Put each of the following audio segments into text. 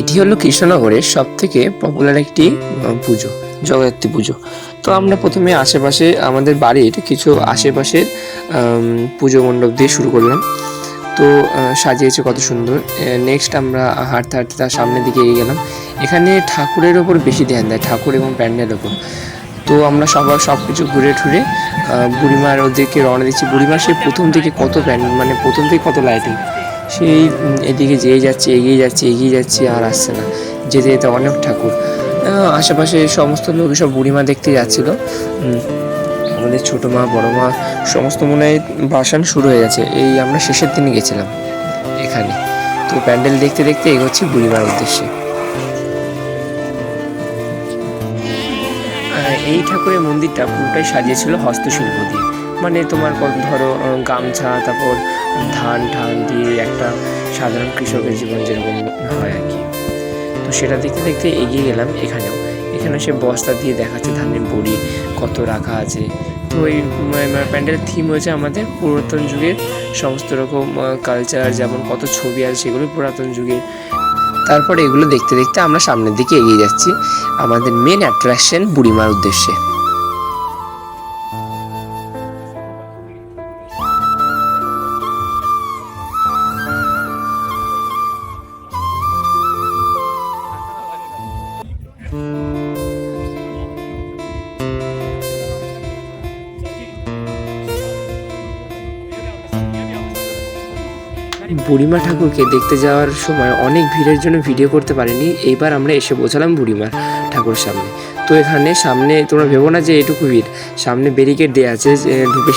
এটি হলো কৃষ্ণনগরের সব থেকে পপুলার একটি পুজো, জগদ্ধাত্রী পুজো। তো আমরা প্রথমে আশেপাশে, আমাদের বাড়ির কিছু আশেপাশের পুজো মণ্ডপ দিয়ে শুরু করলাম। তো সাজিয়েছে কত সুন্দর। নেক্সট আমরা হাঁটতে হাঁটতে তার সামনের দিকে এগিয়ে গেলাম। এখানে ঠাকুরের ওপর বেশি ধ্যান দেয়, ঠাকুর এবং প্যান্ডেলের ওপর। তো আমরা সবার সব কিছু ঘুরে ঠুরে বুড়িমার ওদিকে রওনা দিচ্ছি। বুড়িমার সে প্রথম থেকে কত প্যান্ডেল মানে প্রথম থেকে কত লাইটিং সেই এদিকে যেয়ে যাচ্ছে, এগিয়ে যাচ্ছে এগিয়ে যাচ্ছে আর আসছে না। যেতে যেতে অনেক ঠাকুর। আশেপাশে সমস্ত লোক সব বুড়িমা দেখতে যাচ্ছিল। আমাদের ছোটো মা, বড় মা, সমস্ত মনে হয় বাসান শুরু হয়ে গেছে। এই আমরা শেষের দিনে গেছিলাম এখানে। তো প্যান্ডেল দেখতে দেখতে এগোচ্ছি বুড়িমার উদ্দেশ্যে। এই ঠাকুরের মন্দিরটা পুরোটাই সাজিয়েছিল হস্তশিল্প দিয়ে। মানে তোমার ধরো গামছা, তারপর ধান ঠান দিয়ে একটা সাধারণ কৃষকের জীবন যেরকম হয় আর কি। তো সেটা দেখতে দেখতে এগিয়ে গেলাম এখানেও। এখানে সে বস্তা দিয়ে দেখাচ্ছে ধানের বড়ি কত রাখা আছে। তো এই প্যান্ডেলের থিম হয়েছে আমাদের পুরাতন যুগের সমস্ত রকম কালচার যেমন কত ছবি আছে সেগুলো পুরাতন যুগের। তারপরে এগুলো দেখতে দেখতে আমরা সামনের দিকে এগিয়ে যাচ্ছি। আমাদের মেন অ্যাট্রাকশন বুড়িমার উদ্দেশ্যে। বুড়িমা ঠাকুরকে দেখতে যাওয়ার সময় অনেক ভিড়ের জন্য ভিডিও করতে পারিনি। এইবার আমরা এসে পৌঁছালাম বুড়িমার ঠাকুর সামনে। তো এখানে সামনে তোমরা ভেবো না যে এটুকু ভিড়। সামনে ব্যারিকেড দেওয়া আছে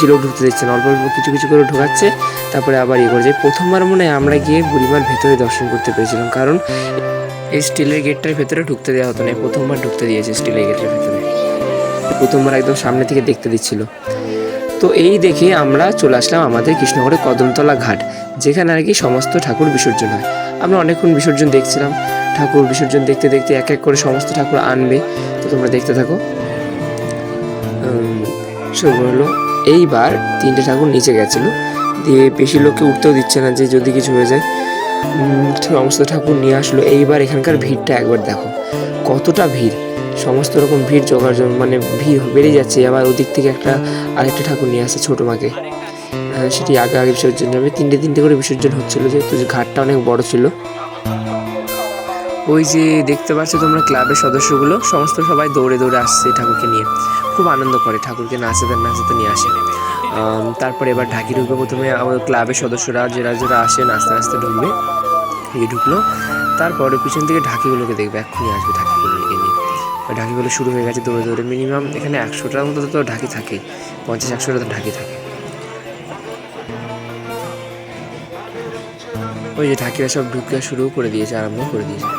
লোক ঢুকতে দিচ্ছে অল্প অল্প কিছু কিছু করে ঢোকাচ্ছে। তারপরে আবার ইয়ে করে যায়। প্রথমবার মনে হয় আমরা গিয়ে বুড়িমার ভেতরে দর্শন করতে পেরেছিলাম। কারণ এই স্টিলের গেটটার ভেতরে ঢুকতে দেওয়া হতো না প্রথমবার ঢুকতে দিয়েছে স্টিলের গেটের ভেতরে। প্রথমবার একদম সামনে থেকে দেখতে দিচ্ছিল। তো এই দেখে আমরা চলে আসলাম আমাদের কৃষ্ণনগরের কদমতলা ঘাট। যেখানে আর কি সমস্ত ঠাকুর বিসর্জন হয়। আমরা অনেকক্ষণ বিসর্জন দেখছিলাম। ঠাকুর বিসর্জন দেখতে দেখতে এক এক করে সমস্ত ঠাকুর আনবে। তো তোমরা দেখতে থাকো। শুরু হলো। এইবার তিনটে ঠাকুর নিচে গেছিল। দিয়ে বেশি লোককে উঠতেও দিচ্ছে না যে যদি কিছু হয়ে যায়। সমস্ত ঠাকুর নিয়ে আসলো। এইবার এখানকার ভিড়টা একবার দেখো। কতটা ভিড়। সমস্ত রকম ভিড় জোগাড় মানে ভিড় বেড়ে যাচ্ছে। আবার ওদিক থেকে একটা আরেকটা ঠাকুর নিয়ে আসছে ছোটো মাকে। সেটি আগে আগে বিসর্জন হবে। তিনটে তিনটে করে বিসর্জন হচ্ছিল, যেহেতু ঘাটটা অনেক বড় ছিল। ওই যে দেখতে পাচ্ছ তোমরা ক্লাবের সদস্যগুলো, সমস্ত সবাই দৌড়ে দৌড়ে আসছে ঠাকুরকে নিয়ে। খুব আনন্দ করে ঠাকুরকে নাচাতে নাচাতে নিয়ে আসে তারপরে এবার ঢাকি ঢুকবে প্রথমে আমাদের ক্লাবের সদস্যরা, যারা যারা আসে নাচতে নাচতে ঢুকবে এই ঢুকলো। তারপরে পিছন থেকে ঢাকিগুলোকে দেখবে, এক্ষুনি আসবে ঢাকিগুলোকে নিয়ে। ঢাকিগুলো শুরু হয়ে গেছে দৌড়ে দৌড়ে। মিনিমাম এখানে একশোটার মতো তো ঢাকি থাকে, পঞ্চাশ একশোটা তো ঢাকি থাকে। ওই যে ঢাকিরা সব ঢুকতে শুরু করে দিয়েছে, আরম্ভ করে দিয়েছে।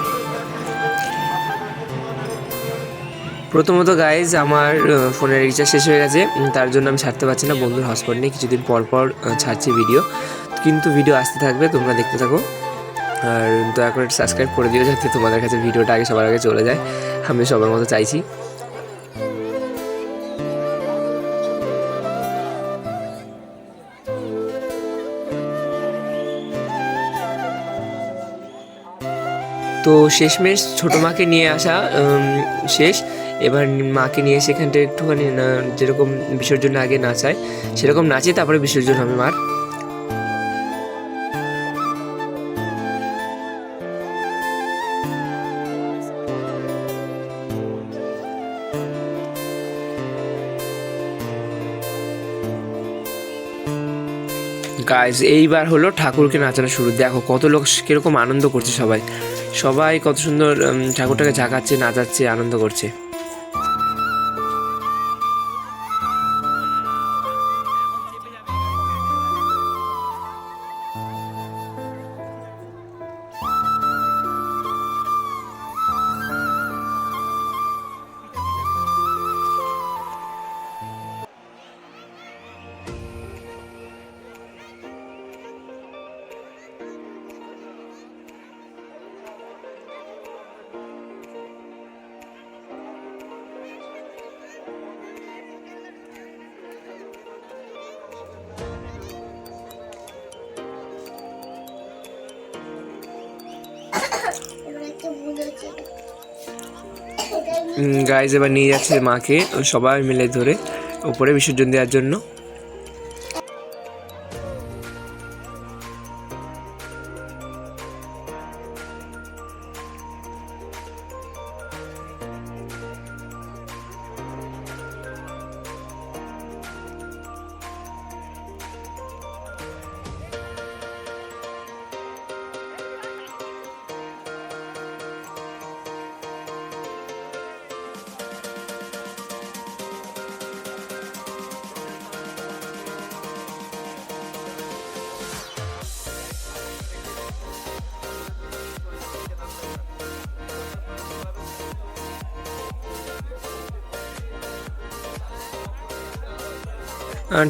প্রথমত গাইজ আমার ফোনের রিচার্জ শেষ হয়ে গেছে। তার জন্য আমি ছাড়তে পারছি না, বন্ধুর হটস্পট নিয়ে কিছুদিন পর পর ছাড়ছি ভিডিও কিন্তু ভিডিও আসতে থাকবে, তোমরা দেখতে থাকো। আর দয়া করে সাবস্ক্রাইব করে দিও, যাতে তোমাদের কাছে ভিডিওটা আগে সবার আগে চলে যায়। আমি সবার মতো চাইছি। তো শেষমেশ ছোটো মাকে নিয়ে আসা শেষ। এবার মাকে নিয়ে সেখানটা একটুখানি যেরকম বিসর্জন আগে নাচায়, সেরকম নাচে তারপরে বিসর্জন হবে মার। গাইজ এইবার হলো ঠাকুরকে নাচানো শুরু। দেখো কত লোক কীরকম আনন্দ করছে সবাই। সবাই কত সুন্দর ঠাকুরটাকে ঝাঁকাচ্ছে নাচাচ্ছে আনন্দ করছে। গাইজ এবার নিয়ে যাচ্ছে মাকে সবাই মিলে ধরে ওপরে বিসর্জন দেওয়ার জন্য।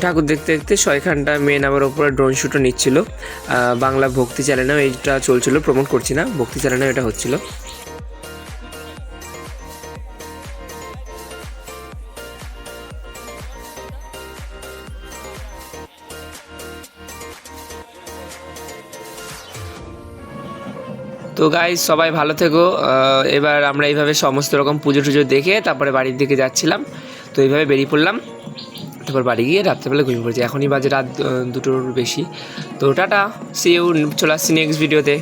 ঠাকুর দেখতে দেখতে ছয়খানটা মেন আমার ওপরে ড্রোন শ্যুটও নিচ্ছিল। বাংলা ভক্তি চ্যানেলেও এইটা চলছিল প্রমোট করছি না, ভক্তি চ্যানেলেও এটা হচ্ছিল। তো গাইজ সবাই ভালো থেকো। এবার আমরা এইভাবে সমস্ত রকম পুজো টুজো দেখে তারপরে বাড়ির দিকে যাচ্ছিলাম। তো এইভাবে বেরিয়ে পড়লাম। তারপর বাড়ি গিয়ে রাত্রেবেলা ঘুমিয়ে পড়েছি। এখনই বাজে রাত দুটোর বেশি। তো টাটা সে চলে আসছি নেক্সট ভিডিওতে